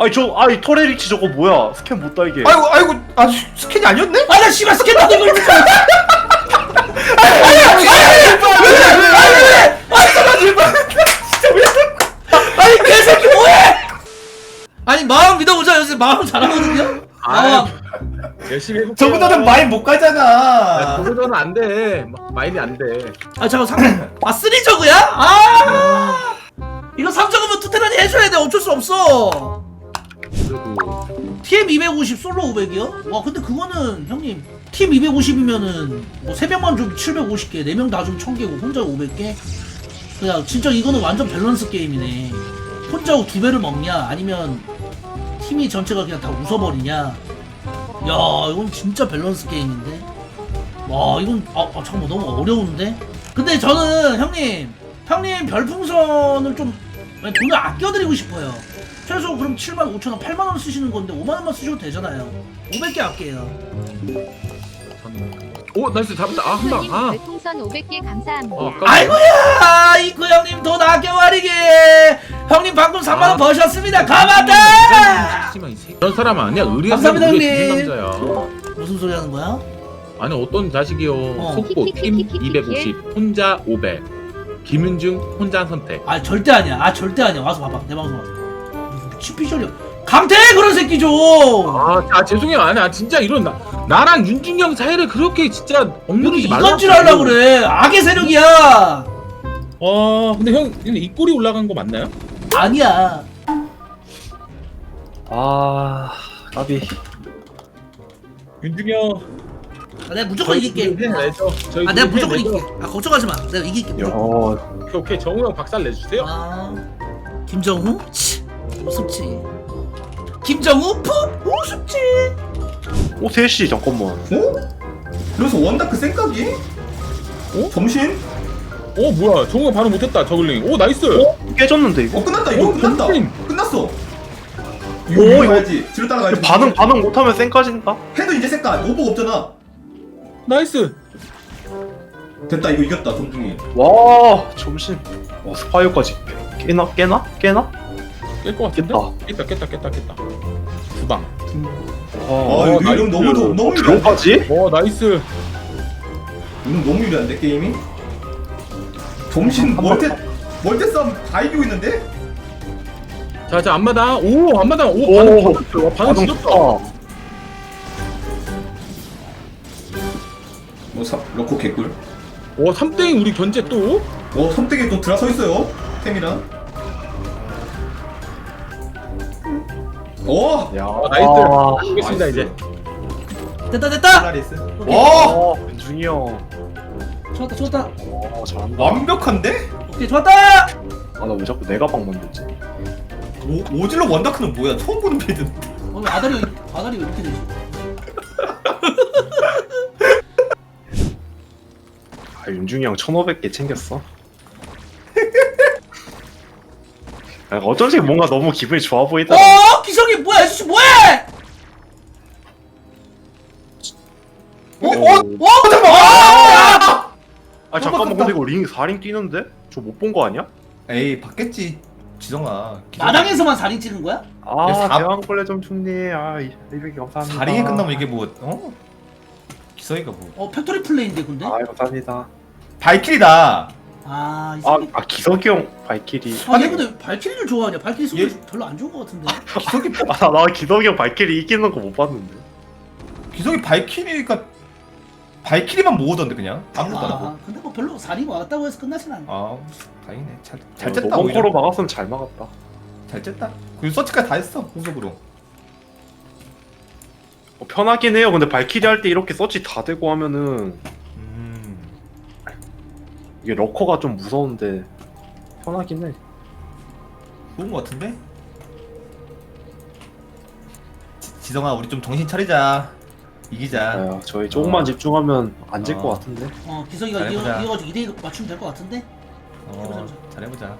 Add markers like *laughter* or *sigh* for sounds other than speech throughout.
아니 저 아니 토레리치 저거 뭐야 스캔 못 달게 아이고 아이고 아 스- 스캔이 아니었네? 아나 씨발 스캔 나도 이거 진짜 아니 개새끼 뭐해 아니 마음 믿어보자 요새 마음 잘하거든요 마음 열심히 해볼게요. 저보다는 많이 못 야, 가잖아. 저보다는 안 돼. 마인이 안 돼. 아 잠깐 상대 아 쓰리 저그야? 아 이거 3저그면 투테란이 해줘야 돼 어쩔 수 없어 TM 250 솔로 500이요? 와 근데 그거는 형님 팀 250이면은 뭐 3명만 좀 750개 4명 다 좀 1000개고 혼자 500개? 그냥 진짜 이거는 완전 밸런스 게임이네. 혼자 두 배를 먹냐? 아니면 팀이 전체가 그냥 다 웃어버리냐? 야 이건 진짜 밸런스 게임인데? 와 이건 아, 아 잠깐만 너무 어려운데? 근데 저는 형님 형님 별풍선을 좀 돈을 아껴드리고 싶어요 최소 그럼 7만 5천 원, 8만 원 쓰시는 건데 5만 원만 쓰셔도 되잖아요. 500개 아껴요. 오 나이스 잡았다. 아한 방. 손님 아. 별풍선 500개 감사합니다. 어, 아이고야, 이구 형님 돈 아껴 버리게. 형님 방금 3만 원 아. 버셨습니다. 이 새끼. 그런 사람 아니야. 의리한 감사합니다, 형님. 남자야. 무슨 소리 하는 거야? 아니 어떤 자식이요. 어. 속보 팀250 혼자 500. 김윤중 혼자 선택. 아 절대 아니야. 아 절대 아니야. 와서 봐봐. 내 방송 와서. 치피셜이야. 강태 그런 새끼 좀. 아, 아 죄송해요. 아니 아, 진짜 이런 나, 나랑 윤중이 형 사이를 그렇게 진짜 억누르지 말라. 이간질 하려고 그래. 악의 세력이야. 와 근데 형 근데 입꼬리 올라간 거 맞나요? 아니야. 아 까비 윤중이 형. 아, 내가 무조건 이길게. 내죠. 저희 아 내가 둘이 무조건 해내죠. 이길게. 아 걱정하지 마. 내가 이길게. 야 무조건. 오케이 오케이 정우 형 박살 내주세요. 아 김정우? 치 우습지 김정우? 푹 우습지 오 셋이 잠깐만 어? 그래서 원다크 생각이? 어? 점심? 오 뭐야 정우 형 반응 못했다 저글링. 오 나이스. 깨졌는데 이거 어 끝났다 이거 어, 끝났다. 점심. 끝났어. 오, 이거 이거- 가야지. 뒤로 따라가야지. 반응 반응 못하면 쌩까진다 해도 이제 색깔 오복 없잖아. 나이스. 됐다 이거 이겼다 동중이. 와 점심 와 스파이어까지 깨나 깨나 깨나 깰것 같은데? 깼다. 깼다 깼다 깼다 깼다. 두 방. 아와 이거 나이스. 이름 너무 좋- 너무 유리한데? 오 나이스. 이름 너무 유리한데 게임이? 점심 멀테 멀테 싸움 다 이기고 있는데? 자자 앞마당. 오 앞마당. 오 반응 오 반응, 와, 반응 지렸다. 뭐 사, 러코 개꿀. 오 3대 우리 견제 또. 어 선택에 또 들어서 있어요. 템이랑. 오. 야 아, 나이스. 아, 보겠습니다 이제. 됐다 됐다. 오케이. 와어 윤중이 형 좋았다 좋았다 어, 잘한다 완벽한데? 오케이 좋았다 아 나 왜 자꾸 내가 방 만들지 오, 오질러 원다크는 뭐야? 처음 보는 빌드. 어, 왜 아다리 왜- 아다리 왜 이렇게 되지 아 윤중이 형 1500개 챙겼어 어쩐지 뭔가 너무 기분이 좋아 보이더라 어 기성이 뭐야 아저씨 뭐해 어? 어? 어 잠깐만 아! 아 잠깐만 근데 이거 링 4링 뛰는데? 저 못 본 거 아니야? 에이 받겠지. 지성아. 마당에서만 4링 찍은 거야? 아 사- 대왕벌레 좀 충님 아 200개 감사합니다 4링이 끝나면 이게 뭐 어? 기성이가 뭐 어 팩토리 플레이인데 근데 아 감사합니다 발키리다. 아 이 아, 새끼 아 기석이 형 발키리 아, 얘 근데 발키리를 좋아하냐? 발키리 소리 얘- 별로 안 좋은 것 같은데. *laughs* 기성이 아 나 기석이 형 발키리 이기는 거 못 봤는데 기성이 발키리가 발키리만 모으던데 그냥 아무것도 안 하고. 아, 근데 뭐 별로 4링 왔다고 해서 끝나진 않네. 아 다행이네. 잘, 잘잘 쨌다 벙커로 오히려. 막았으면 잘 막았다 잘 쨌다. 그리고 서치까지 다 했어 공속으로. 어, 편하긴 해요 근데 발키리 할 때 이렇게 서치 다 되고 하면은 음. 이게 러커가 좀 무서운데 편하긴 해 좋은 거 같은데? 지, 지성아 우리 좀 정신 차리자. 이기자. 아, 저희 조금만 어. 집중하면 안질 어. 것 같은데 어, 기석이가 잘해보자. 이겨, 이겨가지고 2대1 맞추면 될 것 같은데? 어 잘해보자.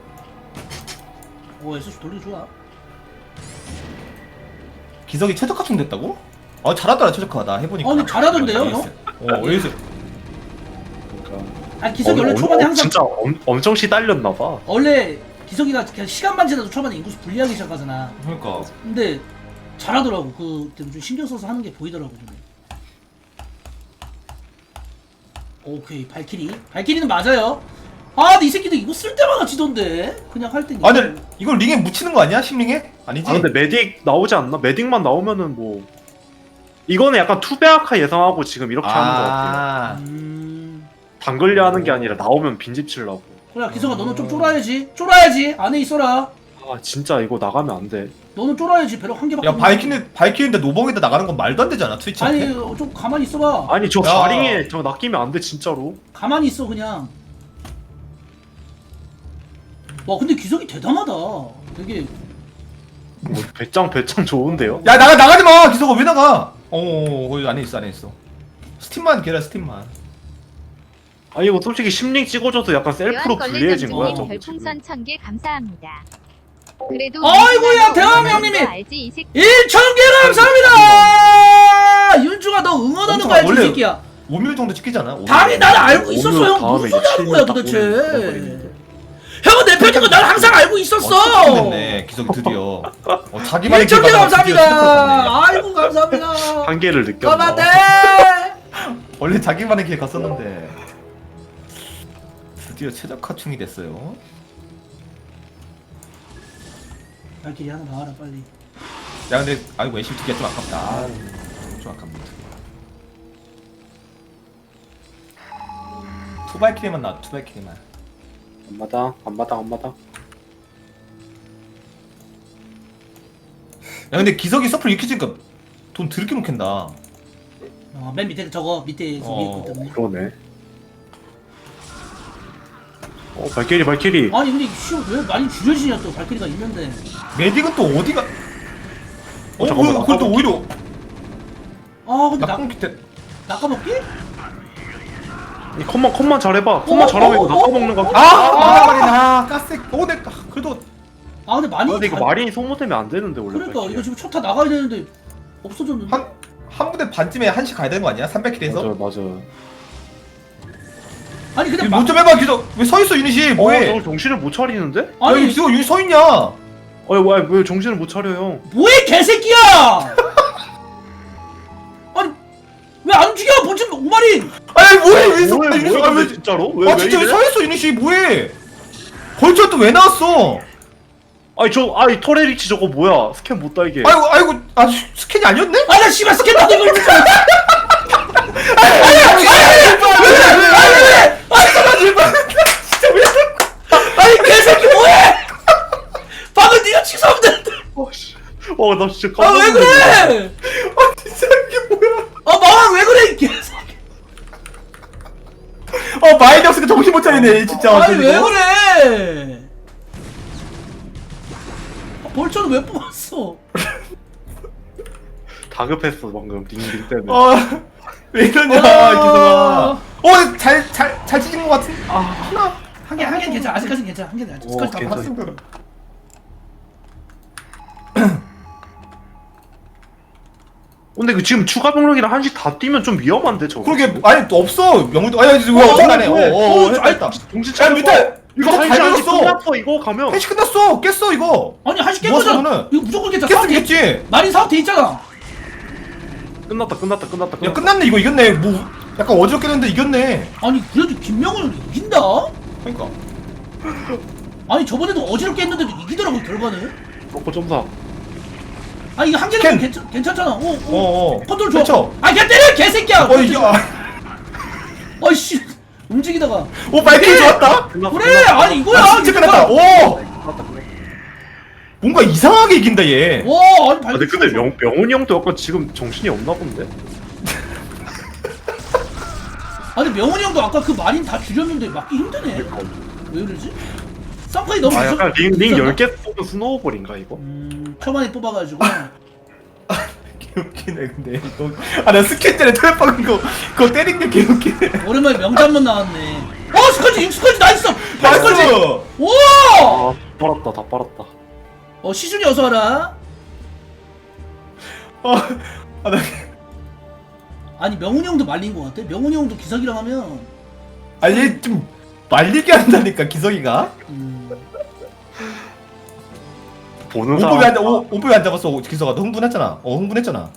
오, SC 돌리기 좋아. 기석이 최적화 충됐다고? 아 잘하더라 최적화 나 해보니까. 어, 근데 잘하던데요, 형? 어 어디서? 아, 기석이 어, 원래 어, 초반에 어, 항상. 진짜 엄, 엄청 시달렸나 봐 원래 기석이가 그냥 시간만 지나도 초반에 인구수 불리하기 시작하잖아. 그러니까 근데 잘하더라고. 그, 좀 신경 써서 하는 게 보이더라고. 근데. 오케이, 발키리. 발키리는 맞아요. 아, 근데 이 새끼들 이거 쓸 때마다 지던데. 그냥 할 땐. 아 근데 이걸 링에 묻히는 거 아니야? 심링에? 아니지? 아 근데 메딕 나오지 않나? 메딕만 나오면은 뭐 이거는 약간 투배아카 예상하고 지금 이렇게 하는 거 같아요. 아, 음. 당글려 하는 게 아니라 나오면 빈집 치려고. 그래, 기석아, 너는 좀 쫄아야지. 쫄아야지. 안에 있어라. 아 진짜 이거 나가면 안 돼. 너는 쫄아야지. 배럭 한 개밖에 야 없는데. 바이키는 바이키인데 노봉에다 나가는 건 말도 안 되잖아 트위치한테. 아니, 어, 좀 가만히 있어봐. 아니 저 야. 자링에 저 낚이면 안 돼 진짜로. 가만히 있어, 그냥. 와, 근데 기석이 대단하다. 되게. 뭐, 배짱 배짱 좋은데요? 야 나가 나가지 마 기석아 왜 나가? 어 거기 안에 있어 안에 있어. 스팀만 걔라 스팀만. 아니 이거 솔직히 심링 찍어줘도 약간 셀프로 불리해진 거야 저거 지금. 별풍선 1000개 감사합니다. 그래도 아이고야, 거 형님이! 알지 이 새끼 1,000개 감사합니다! 윤주가 너 응원하는 엄청 거 알지, 이 원래- 새끼야? 5mm 정도 찍히잖아. 5mm. 당연히 나는 알고 있었어, 형. 무슨 소리 하는 거야, 도대체. 형은 내 편인 거난 항상 알고 어, 있었어! 됐네 기석이 드디어. 어, 자기만의 1,000개 길을 가다가 드디어 시작했네. 감사합니다! 아이고, 감사합니다! *laughs* 한계를? 까마대! 원래 자기만의 길 갔었는데 드디어 최적화충이 됐어요. 발길이 하나 나와라, 빨리. 야 근데 아이고 애쉬 두개가 좀 아깝다. 아, 좀 아깝네. 투발키리만 나와 투발키리만. 안마당 안마당 안마당. 야 근데 기석이 서플 이렇게 찍으니까 돈 드럽게 먹힌다. 어, 맨 밑에 저거, 밑에 저기 어. 있기 때문에. 그러네. 어 발키리 발키리. 아니, 근데 씨, 왜 많이 줄여지냐, 또, 발길이가 있는데. 메딕은 또 어디가? 어, 잠깐만, 뭐, 그걸 또 나가볼게. 오히려 아, 근데 나, 낙공 밑에 낚아먹기? 이 컷만 컷만 잘해봐. 컷만 어, 잘하면 어, 이거 어, 낚아먹는 거. 아, 아, 아, 가스. 어, 내 그래도 아, 근데 많이. 아, 근데 이거 잘- 마린이 소모되면 안 되는데 원래. 그러니까, 발키리. 이거 지금 초타 나가야 되는데, 없어졌는데. 한 한 부대 반쯤에 한씩 가야 되는 거 아니야? 300킬에서? 맞아요 맞아요. 아니, 근데 이거 뭐좀 해봐 기석. 왜서 있어 유닛이? 어, 뭐해? 저걸 정신을 못 차리는데? 야, 아니, 이거 유닛 서 있냐? 아니 왜, 왜 정신을 못 차려 형? 뭐해 개새끼야! *laughs* 아니 왜안 움직여 본진 오마린! 아니 뭐해 왜 서? 뭐해, 유닛 뭐해, 아, 근데 왜? 진짜로? 왜, 아 왜 진짜 왜 이래? 서 있어 유닛이 뭐해? 벌써 또왜 나왔어? 아니 저 아니 토레리치 저거 뭐야? 스캔 못 달게. 아이고 아이고 아 스- 스캔이 아니었네? 아나 씨발 스캔 나도 이거 진짜 아니 개새끼 뭐해! 방금 네가 취소하면 되는데 어씨. 어 나 진짜 아왜 깜짝 놀랐네. 그래! *laughs* 아 진짜 이게 뭐야? 아 망한 왜 그래 이 개새끼 어 마이너스가 정신 못 차리네 진짜. 아니 왜 이거. 그래! 아, 벌처는 왜 뽑았어? *laughs* 다급했어 방금 링링 때문에. *laughs* 아왜 이러냐 어. 기석아. 어 잘 잘 잘 찢은 것 같은. 아 하나. 한 개 한개 괜찮아 아직까진 괜찮아 한 개는 오, 아직까지 다 괜찮아. 받았어 근데 그 지금 추가 병력이랑 한식 다 뛰면 좀 위험한데 저거. 그러게 아니 또 없어 명물도 아니 아니 왜 어. 왜? 어 어 어, 했다 아니, 했다. 정신 야 차려. 밑에 이거 밀었어. 끝났어 이거 가면. 해시 끝났어 깼어 이거. 아니 깬뭐 거잖아 저거는? 이거 무조건 사업 돼 깼겠지. 마린 사업 돼 있잖아 끝났다 끝났다 끝났다. 야 끝났다. 끝났네 이거 이겼네 뭐 약간 어지럽겠는데 이겼네. 아니 그래도 김명훈을 이긴다? 그러니까. 아니 저번에도 어지럽게 했는데도 이기더라고 결과는 로코 점사. 아 이거 한 개는 캔. 괜찮, 괜찮잖아 어, 어. 어어. 컨트롤 좋아 그쵸. 아 그냥 때려 개새끼야 어 이게 아, 아이씨 움직이다가 오 발키리 좋았다. 그래 끝났어. 아니 이거야 아, 진짜 끝났다. 오. 뭔가 이상하게 이긴다 얘. 와 아니 아, 발 근데 근데 명 명훈이 형도 약간 지금 정신이 없나 본데. 아니 명훈이 형도 아까 그 마린 다 줄였는데 맞기 힘드네 왜 그러지? 쌍파이 너무 아 약간 링링 무섭나? 10개 뽑은 스노우볼인가 이거? 음 초반에 뽑아가지고 개웃기네 근데 이거 아나 스캔 전에 털 박은 거 그거 때린 게 개웃기네. 오랜만에 명장면 나왔네 어 스커지 스커지 나이스 나이스. 스커지 오! 아 빨았다 다 빨았다. 어 시준이 어서 와라 아나 아니 명훈이 형도 말린 것 같아 명훈이 형도 기석이랑 하면 아얘 좀 말리게 한다니까 기석이가. 음, 보는 사람 안, 오, 오법이 안 잡았어 기서가 너 흥분했잖아 어 흥분했잖아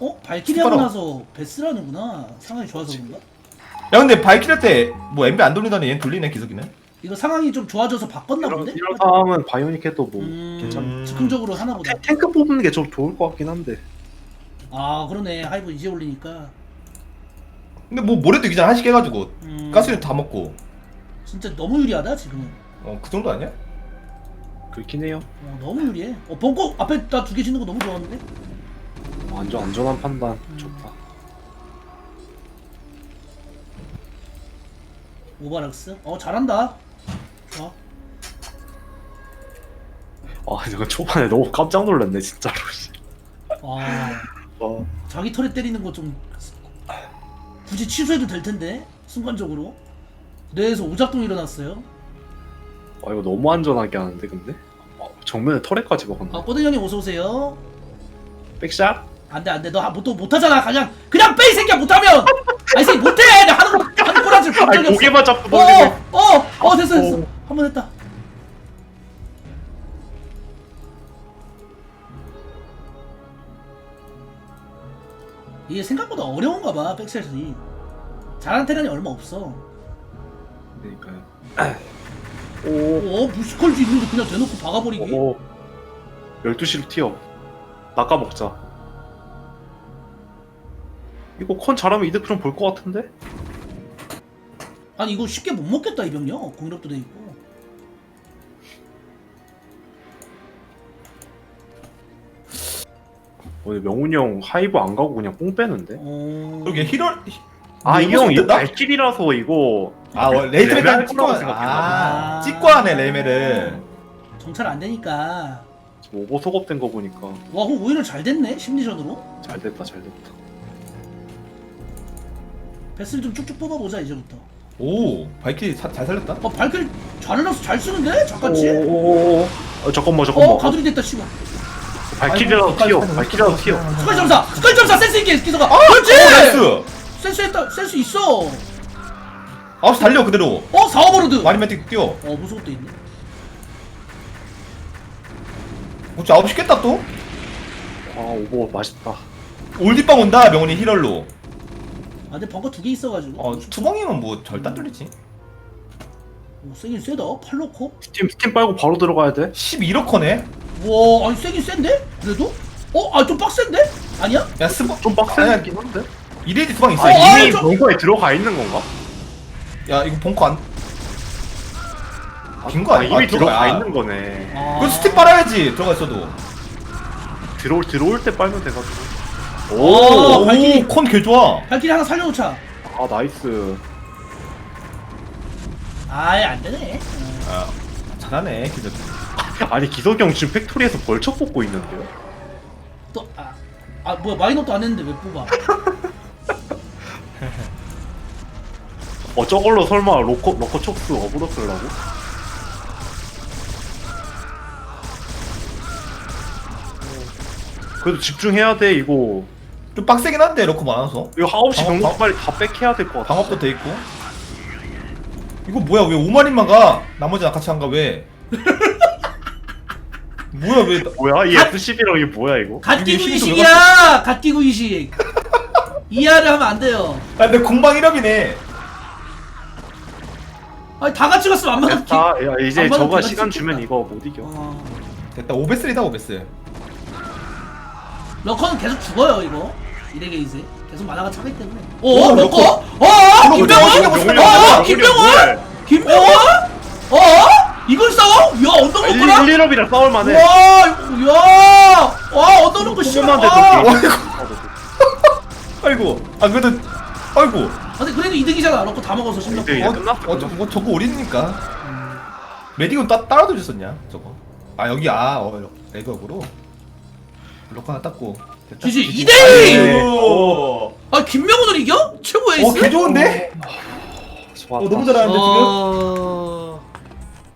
어? 발키리 하고 숟가락. 나서 베스라는구나 상황이 좋아서 그런가? 야 근데 발키리 때뭐 엠비 안 돌리다니 얘 돌리네 기석이는 이거 상황이 좀 좋아져서 바꿨나 이런, 본데? 이런 상황은 바이오닉 해도 뭐 음, 괜찮. 즉흥적으로 하나 보다 탱- 탱크 뽑는 게 좀 좋을 것 같긴 한데. 아 그러네 하이브 이제 올리니까 근데 뭐 모레도 기장 한식 해가지고 음, 가스는 다 먹고 진짜 너무 유리하다 지금은 어 그 정도 아니야? 그렇긴 해요. 어, 너무 유리해 어 벙커 앞에 나 두 개 짓는 거 너무 좋았는데? 완전 안전한 판단 좋다. 오바락스 어 잘한다 좋아 아 제가 초반에 너무 깜짝 놀랐네 진짜로. 아 *laughs* 어. 자기 털에 때리는 거 좀 굳이 취소해도 될 텐데 순간적으로 뇌에서 오작동 일어났어요? 아 이거 너무 안전하게 하는데 근데. 어, 정면에 터렛까지 먹었네. 아 꼬대 형님 어서 오세요. 백샷? 안돼 안돼. 너또 못하잖아. 그냥 그냥 빼이 새끼야 못하면! 아이 새끼 못해! 내가 하는 거 하는 꼬라지 본 아니 적이 없어 고개만 잡고 돌리네. 어어어 됐어 됐어. 어. 한 번 했다. 이게 생각보다 어려운가 봐 백샷이. 잘하는 테란이 얼마 없어 그러니까요. 오. 어 뮤지컬도 있는데 그냥 대놓고 박아버리기 오. 12시를 튀어. 낚아먹자. 이거 컨 잘하면 이득 좀 볼 것 같은데? 아니 이거 쉽게 못 먹겠다 이 병력 공격도 돼 있고 어, 명훈이 형 하이브 안 가고 그냥 뽕 빼는데? 어... 여기 히럴 아, 이 형 이거? 발길이라서 이거 아 어, 레벨 딱 찍고 생각했나 아 봐. 찍고 하네 레메를 정찰 안 되니까 오버 속업된 거 보니까 와 그럼 오히려 잘 됐네 심리전으로 잘 됐다 잘 됐다. 배슬 좀 쭉쭉 뽑아보자 이제부터 오 발키리 사- 잘 살렸다 어 발길 잘 해놨어 잘 쓰는데? 잠깐지? 오오오. 어, 잠깐만 잠깐만. 어 가두리 됐다 씨발 아이고, 튀어. 발길이라도 튀어. 스컬 점사! 스컬 점사 센스 있게 기서가 오 그렇지! 나이스 센스 했다 센스 있어 아홉시 달려 그대로 어 사워버로드 마리메틱 뛰어 어 무슨 것도 있네 혹시 아홉시 깼다 또? 아 오버 맛있다. 올디빵 온다 명훈이 히럴로 아 근데 벙커 두 개 있어가지고 어 투방이면 뭐 절단 뚫리지 오, 세긴 세다 팔로코 스팀 스팀 빨고 바로 들어가야 돼. 11어커네 와 아니 세긴 센데? 그래도? 어? 아 좀 빡센데? 아니야? 야 스포 좀 아니야. 빡세긴 한데. 이레디 투방 있어 아, 이미 아, 이미 저- 벙커에 들어가 있는 건가? 야 이거 벙커 안 빈거 아, 아니야? 이미 아, 들어가 들어가. 있는 거네. 아... 그럼 스틱 빨아야지 들어가 있어도 들어올 들어올 때 빨면 돼가지고. 오, 오, 발키리. 컨개 좋아 발길이 하나 살려놓자 아 나이스. 아예 안 되네 아, 잘하네 기적 *laughs* 아니 기석이 형 지금 팩토리에서 벌쩍 뽑고 있는데요. 또, 아, 아 뭐야 마이너도 안 했는데 왜 뽑아 *laughs* 어 저걸로 설마 로커 로커 촉스 어그로 쓰려고? 그래도 집중해야 돼 이거. 좀 빡세긴 한데 러커 많아서 이거 9시 방업, 병력 빨리 다 뺏해야 될 것 같아. 방업도 돼 있고 이거 뭐야 왜 5마리만 가? 나머지는 같이 안 가 왜? *laughs* 뭐야 왜 나- 뭐야 이 F11이랑 이게 뭐야 이거? 갓기구 이게 힘이 이식이야 갓기구 이식 이해를 하면 안 돼요 아 근데 공방 1업이네 아니 다 같이 갔으면 안 맞았지 됐다. 야 이제 안 받아도 저가 내가 시간. 주면 이거 못 이겨. 어, 됐다 오베스리다 오베스 러커는 계속 죽어요 이거 이레게 이제 계속 만화가 차기 때문에 오, 어? 러커. 러커? 어? 김병원? 명훈이 어? 형, 김병원? 김병원? 어? 이걸 싸워? 야 언덕 아, 1, 놓구나? 1, 1업이랑 싸울 만해. 와, 야, 와 언덕 놓고 씨발. 조금만 아, 돼도 아이고 아 그래도 아이고 근데 그래도 이득이잖아. 러커 다 먹어서 심력. 이득이야. 어, 끝났어, 어, 저, 뭐, 저거 올인이니까 메딕은 따, 따라도 줬었냐 저거 아 여기 아 어, 레그업으로 블록 하나 땄고 됐다. 지지. 이대 일! 아이고. 아 김명훈을 이겨? 최고 에이스? 어, 개 좋은데? 좋았다. 어, 너무 잘하는데 지금? 어...